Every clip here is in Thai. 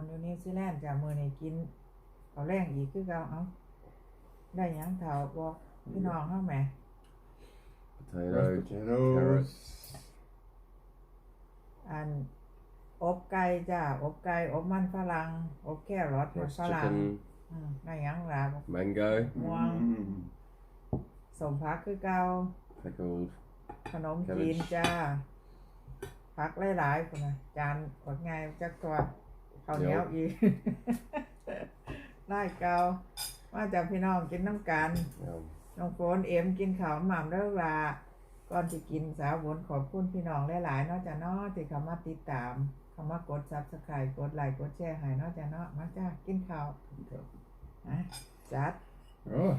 สาวบนอยู่นิวซีแลนด์จ้ะมื้อนี้กินข้าวแรงอีกคือเก่าเอ้าได้หยังเฒ่าบอกพี่น้องเฮาแหม Potato. Roast potatoes. อันอบไก่จ้ะอบไก่อบมันฝรั่งอบแครอทมัน Roast ฝรั่ง chicken. อืมได้หยังล่ะ Mango. Wow. Mm. สมพักคือเก่า Pickled. ขนมจีนจ้าพักหลายๆคนนะจานกดไงจักตัว ข้าวเหนียวอีกได้เกาว่าจากพี่น้องกินน้ำกัน Yum. น้องโฟนเอ็มกินข้าวหม่ำเด้อว่าก่อนที่กินสาวบนขอบคุณพี่น้องหลายๆเนอกจากเนาะที่เขามาติดตามเขามากดซับสไครต์กดไลค์กดแชร์ให้เนอกจากเนาะมาจ้ากินข้าว Okay. นะจัด Right.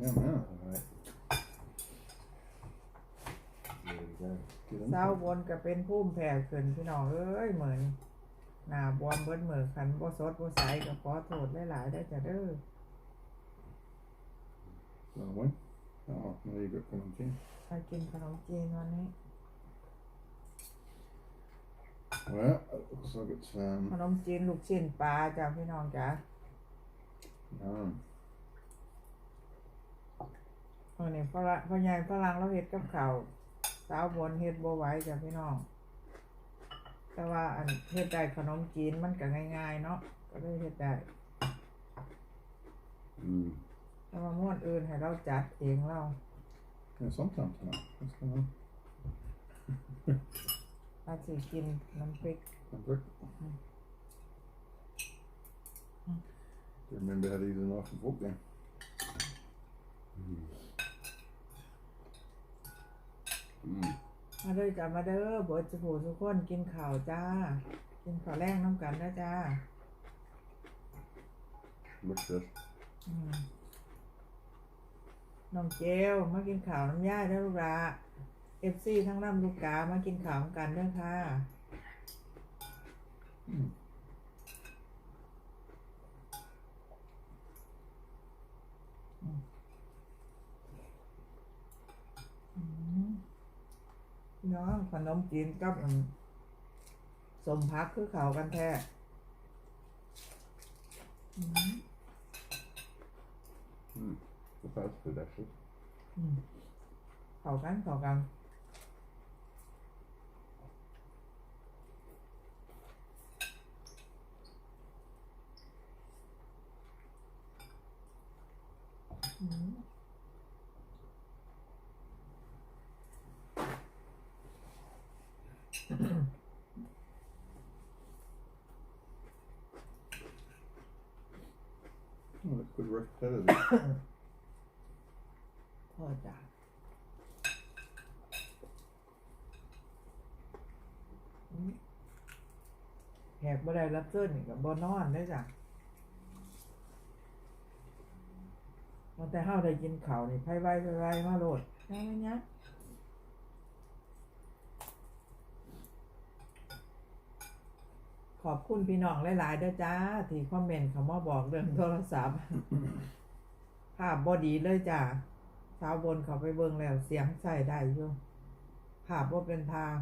Yeah, man. Alright. There we go. Get เศร้า into บนก็เป็นพุ่มแผ่ขึ้นพี่น้องเอ้ยเหมือน หน้าบวมเบิ้มือขันบ่สดบ่ใสก็ขอโทษหลายๆได้อจ้ะเด้อ it. Another one. Oh, now you've got some tea. ไปกินขนมจีนวันนี้ Well, it looks like it's ข um, นมจีนลูกชิ้นปลาจ้ะพี่น้องจ้ะ um เออนี่ฝรั่งพ่อใหญ่ฝรั่งเราเฮ็ดกับข้าวสาวบนเฮ็ดบ่ไหวจ้ะพี่น้อง แต่ว่าอันเฮ็ดได้ขนมจีนมันก็ง่ายๆเนาะก็เลยเฮ็ดได้ Mm. แต่ว่าม้วนอื่นให้เราจัดเองเรา yeah, sometimes tonight. What's going on? อาสิกินน้ำพริก Remember? Remember how to use a knife and fork then. Mm. มาเด้อจ้ามาเด้อเบิดสุผู้ทุกคนกินข้าวจ้า กินข้าวแรงน้ำกันนะจ้า Looks good. อืมน้องเจลมากินข้าวน้ำย่าเด้อลูกหลาเอฟซีทั้งน้ำลูกกามากินข้าวนำกันเด้อค่ะอื น้องขนมจีนกับสมพักคือเขากันแท้อืม Mm. That sounds good actually. อืมเขากันเขากัน อืม Oh, that's good roast potatoes. พ่อจ้าแหกบ่ได้รับเชิญนี่กับบนอนได้อจ้ะมันแต่ห้าได้กินข้าวนี่ไพ่ไว้ไพ่ไว้มาโหลดได้ไหมเนี่ย ขอบคุณพี่น้องหลายๆด้อจ้า ที่คอมเมนต์เขามาบอกเรื่องโทรศัพท์ ภาพบอดีเลยจ้าสาวบนเขาไปเบิ่งแล้วเสียงใส่ได้อยู่ภาพว่าเป็นทาง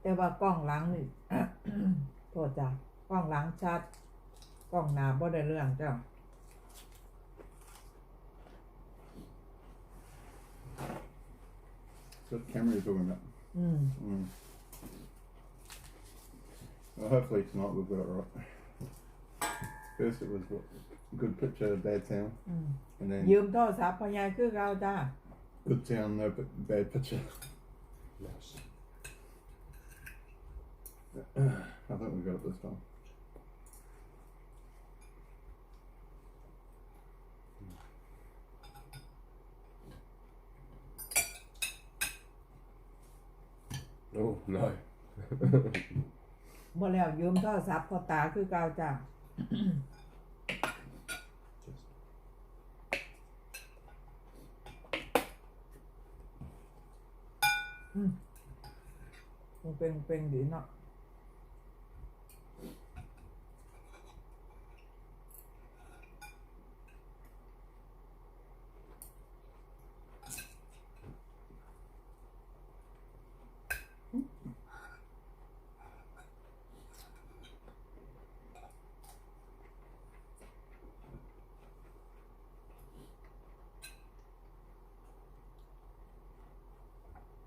แต่ว่ากล้องหลังนี่โทษจ้ะกล้องหลังชัด กล้องหน้าบ่ได้เรื่องจ้ะ So what camera are you talking about? อืม Mm. Well, hopefully tonight we've got it right. First it was what, good picture, bad sound, อืม and then ยืมโทรศัพท์พ่อใหญ่คือเราจ้า good sound, no but bad picture. Nice. I think we got it this time. Oh no. บ่แล้วยืมโทรศัพท์พ่อตาคือเก่าจ้ะ อืมมันเป็นเป็นดีเนาะ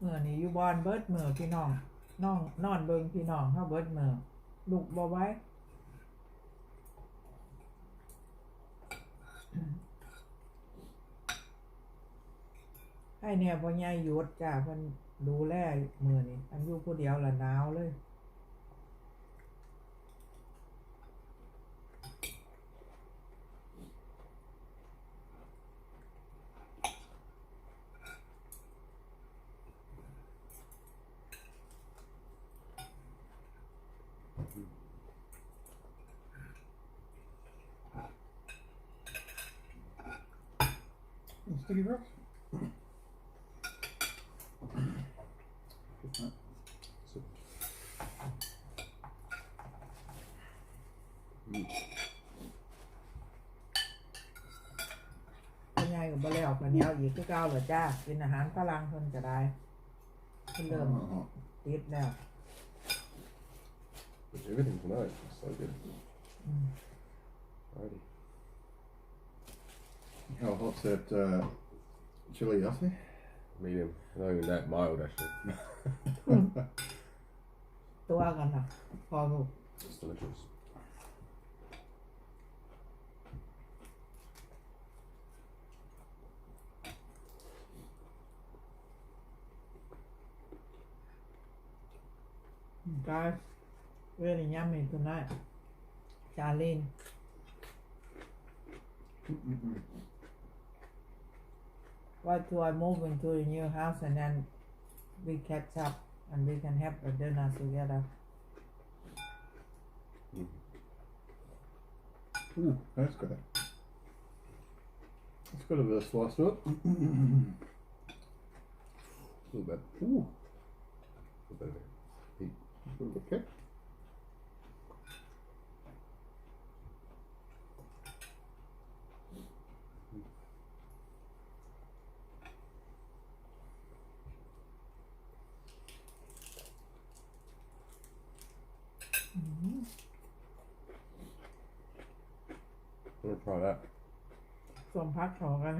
มื่อนี้อยู่บอนเบิดเมื่อพี่น้องน้องนอนเบิงพี่น้องเฮาเบิดเมื่อลุกบ่ไว้ให้เนี่ยพ่อใหญ่หยุดจ้าเพิ่นดูแลมื้อนี้อันอยู่ผู้เดียวละหนาวเลย Sticky rocks. Good night. So. Mm. พ่อใหญ่ก็บ่แล้วข้าวเหนียวอีกคือเก่าเหรอจ้ากินอาหารฝรั่งเพิ่นก็ได้เพิ่นเริ่ม Oh, ติดแล้ว But everything tonight is so good. Mm. Alrighty. how hot's that uh, chili yossi? Medium. Not even that mild actually. ตัวกันนะพอลูก It's delicious. กาย really yummy tonight Charlene what do I move into a new house and then we catch up and we can have a dinner together Ooh, that's good. Of spice to it. A little bit. Ooh, A little bit of a kick.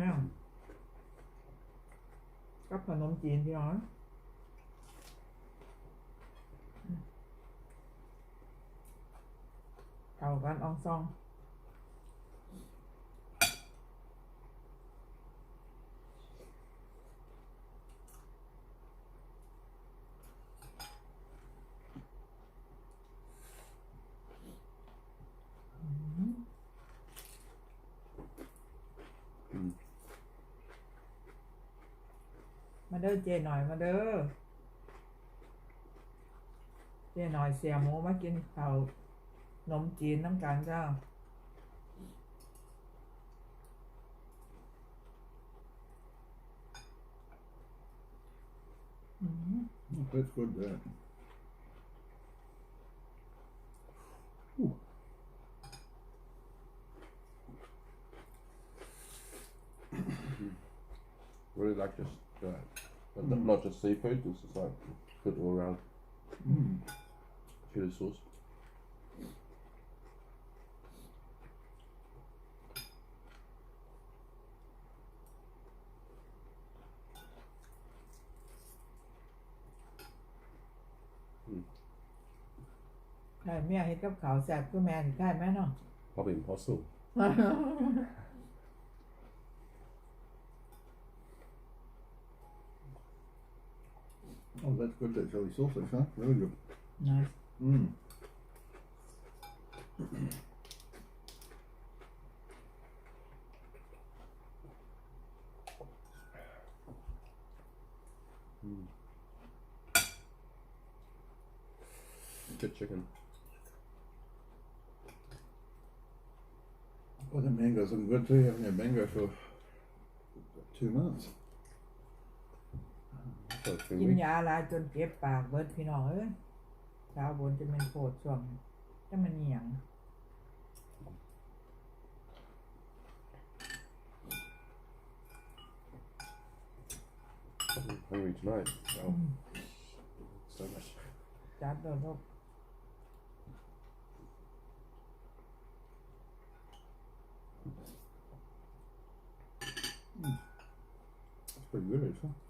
กของกันแห้งกับขนมจีนพี่น้องเอากันอองซอง เด้อเจหน่อยมาเด้อเจหน่อยเสียหมูมากินข้าวนมจีนน้ำกันจ้าอืม Oh, that's good there. Really like just uh, not- not- not just seafood. It's just like good all around Mm. chili sauce. Mm. ใช่เมียเฮ็ดกับข้าวแซ่บคือแม่นใช่ไหมเนาะ Probably impossible. Oh, that's good. That chili sausage, huh? Really good. nice Mm. Mm. Good chicken. Well, the mango's looking good too. You haven't had mango for two months. So it's been กิน weak. ยาหลายจนเจ็บปากเบิดพี่น้องเอ้ยเช้าบนจะเป็นโปวดช่วงนี้จะมันเหี่ยง I'm hungry tonight. Oh, so much. จัดโดนลูก It's pretty good, actually.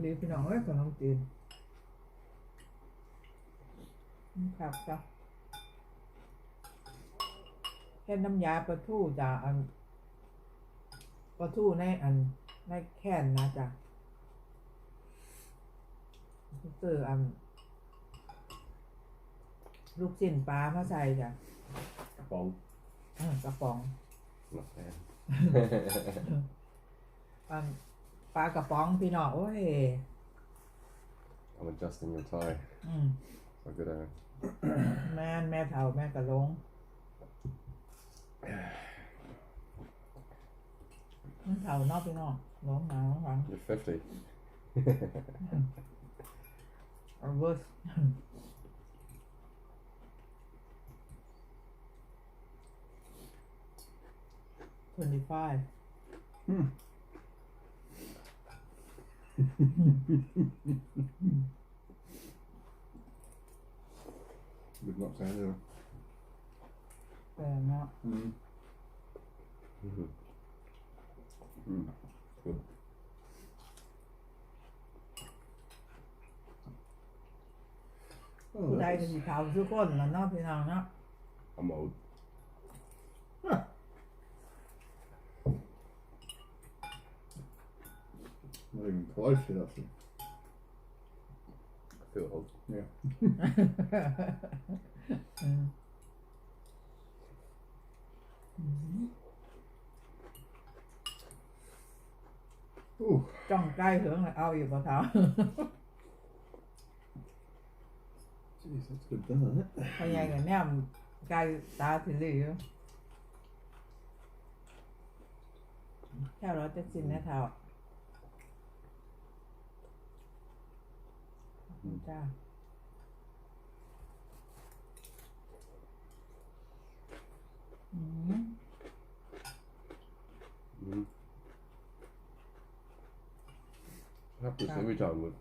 หรือพี่น้องเอ้ยขนมจีนอืมครับจ้ะแค่น้ำยาปลาทูจ้ะอันปลาทูในอันในแค่นนะจ้ะซื้ออัน ลูกชิ้นปลามาใส่จ้ะ Bong. เออกระป๋อง Not bad. อัน ปลากระป๋องพี่น้องโอ้ย I'm adjusting your tie. อืม So good at แม่นแม่เฒ่าแม่กะลงมันเฒ่าเนอกพี่น้องหลงหนาวหลัง You're 50. เอาเวิร์ส25 Hmm. We've not said it. แต่เนาะ Mm. Mm-hmm. Mm. Good. Oh, ผู้ใด that ก็ was- สิเฒ่าทุกคนแล้วเนาะพี่น้องเนาะ I'm old. Not even close yet, actually. I feel old. อืมอืม Ooh. จ้องใกล้ถึงแล้วเอาอยู่บ่เฒ่า Jeez, that's good done, isn't it? พยายกับแนมไกลตา ถึงเลยอยู่แค่เราจะสินนะเท่าจ้าอืม Mm. I have this Yeah. every time with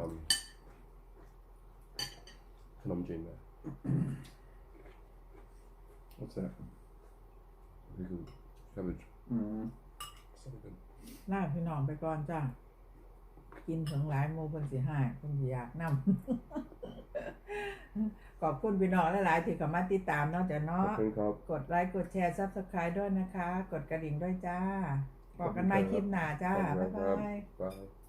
um Phnom Penh there. What's that? Pickled cabbage. Mm. So good. ลาพี่น้องไปก่อนจ้า กินถึงหลายโมเพิ่นสิหายเพิ่นสิอยากนำขอบคุณพี่น้องหลายๆที่เข้ามาติดตามเนาะจ้ะเนาะ I think I'll กดไลค์กดแชร์ซับสไคร b e ด้วยนะคะ กดกระดิ่งด้วยจ้าบอกกันใหม่คลิปหน้าจ้าบ๊ายบาย Bye.